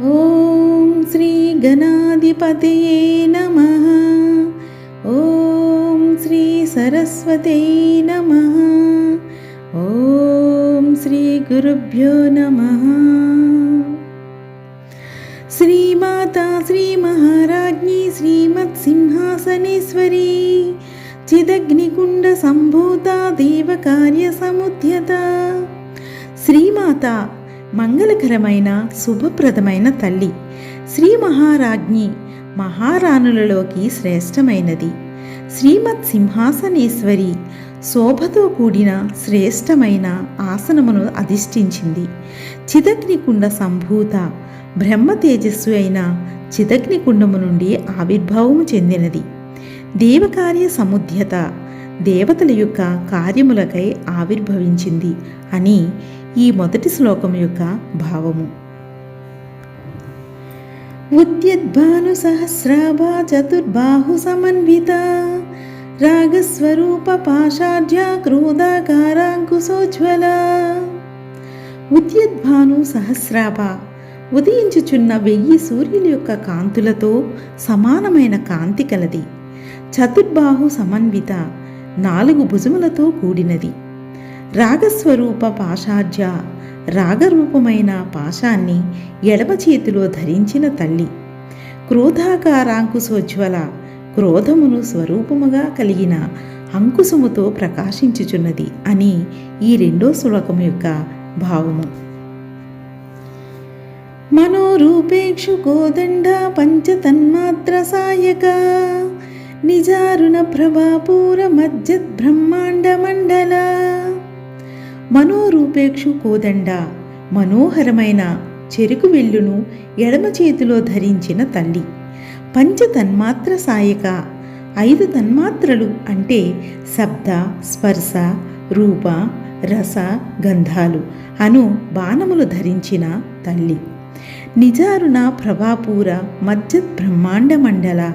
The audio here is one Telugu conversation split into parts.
ॐ श्रीगणाधिपतये नमः। ॐ श्रीसरस्वते नमः। ॐ श्रीगुरुभ्यो नमः। श्रीमाता श्रीमहाराज्ञी श्रीमत्सिंहासनेश्वरी चिदग्निकुण्डसम्भूता देवकार्यसमुद्यता। श्रीमाता మంగళకరమైన శుభప్రదమైన తల్లి. శ్రీ మహారాజ్ఞి మహారాణులలోకి శ్రేష్టమైనది. శ్రీమత్ సింహాసనేశ్వరి శోభతో కూడిన శ్రేష్టమైన ఆసనమును అధిష్ఠించింది. చిదగ్నికుండ సంభూత బ్రహ్మ తేజస్సు అయిన చిదగ్నికుండము నుండి ఆవిర్భావము చెందినది. దేవకార్య సముద్యత దేవతల యొక్క కార్యములకై ఆవిర్భవించింది అని ఈ మొదటి శ్లోకం యొక్క భావము. ఉద్యద్భాను సహస్రాభా చతుర్బాహు సమన్విత రాగస్వరూప పాశాఢ్య క్రోధాకారాంకుశోజ్వల. ఉద్యద్భాను సహస్రాభ ఉదయించుచున్న వెయ్యి సూర్యుల యొక్క కాంతులతో సమానమైన కాంతి కలది. చతుర్బాహు సమన్విత నాలుగు భుజములతో కూడినది. రాగస్వరూప పాషాఢ్య రాగరూపమైన పాశాన్ని ఎడమ చేతిలో ధరించిన తల్లి. క్రోధాకారాంకుశోజ్వల క్రోధమును స్వరూపముగా కలిగిన అంకుశముతో ప్రకాశించుచున్నది అని ఈ రెండో శ్లోకం యొక్క భావము. మనోరూపేక్షు కోదండ పంచతన్మాత్ర సాయక నిజారుణ ప్రభాపూర మజ్జద్ బ్రహ్మాండ మండల మనోరూపేక్షు కోదండ. మనోహరమైన చెరుకు వెల్లును ఎడమ చేతిలో ధరించిన తల్లి. పంచ తన్మాత్ర సాయక. ఐదు తన్మాత్రలు అంటే శబ్ద స్పర్శ రూప రస గంధాలు అను బాణములు ధరించిన తల్లి. నిజారుణ ప్రభాపూర మధ్య బ్రహ్మాండ మండల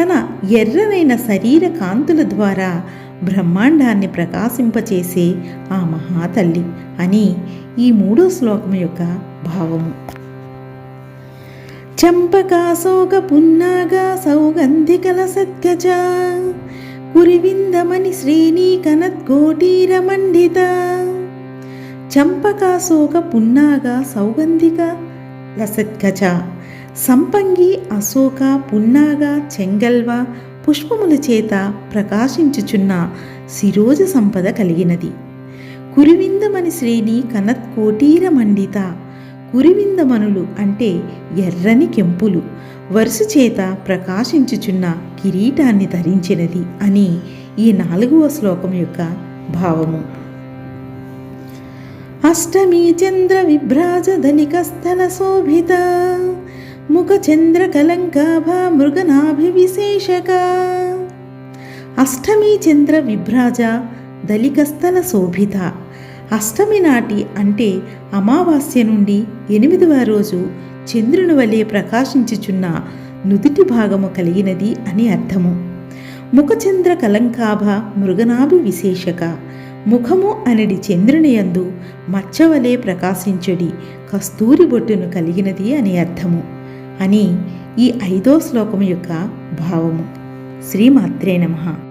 తన ఎర్రనైన శరీర కాంతుల ద్వారా బ్రహ్మాండాన్ని ప్రకాశింపచేసే ఆ మహాతల్లి అని ఈ మూడో శ్లోకం యొక్క భావము. చంపకాశోక పున్నాగ సౌగంధికల సత్కచ కురివిందమని శ్రేణీ కనద్గోటీర మండిత చంపకాశోక పున్నాగ సౌగంధిక లసత్కచ సంపంగి అశోక పున్నాగ చెంగల్వ పుష్పముల చేత ప్రకాశించుచున్న శిరోజ సంపద కలిగినది. కురివిందమని శ్రేణి కనత్ కోటీర మండిత. కురివిందమనులు అంటే ఎర్రని కెంపులు. వరుస చేత ప్రకాశించుచున్న కిరీటాన్ని ధరించినది అని ఈ నాలుగవ శ్లోకం యొక్క భావము. అష్టమీ చంద్ర విభ్రాజ ధనిక స్థల శోభిత. ముఖ చంద్ర కలంకాభా మృగనాభివిశేషక అష్టమి చంద్ర విభ్రాజ దళికస్థల శోభిత అష్టమి నాటి అంటే అమావాస్య నుండి ఎనిమిదవ రోజు చంద్రుని వలె ప్రకాశించుచున్న నుదుటి భాగము కలిగినది అని అర్థము. ముఖచంద్ర కలంకాభ మృగనాభి విశేషక ముఖము అనడి చంద్రునియందు మచ్చవలే ప్రకాశించడి కస్తూరి బొట్టును కలిగినది అని అర్థము. అని ఈ ఐదో శ్లోకం యొక్క భావము. శ్రీమాత్రే నమః.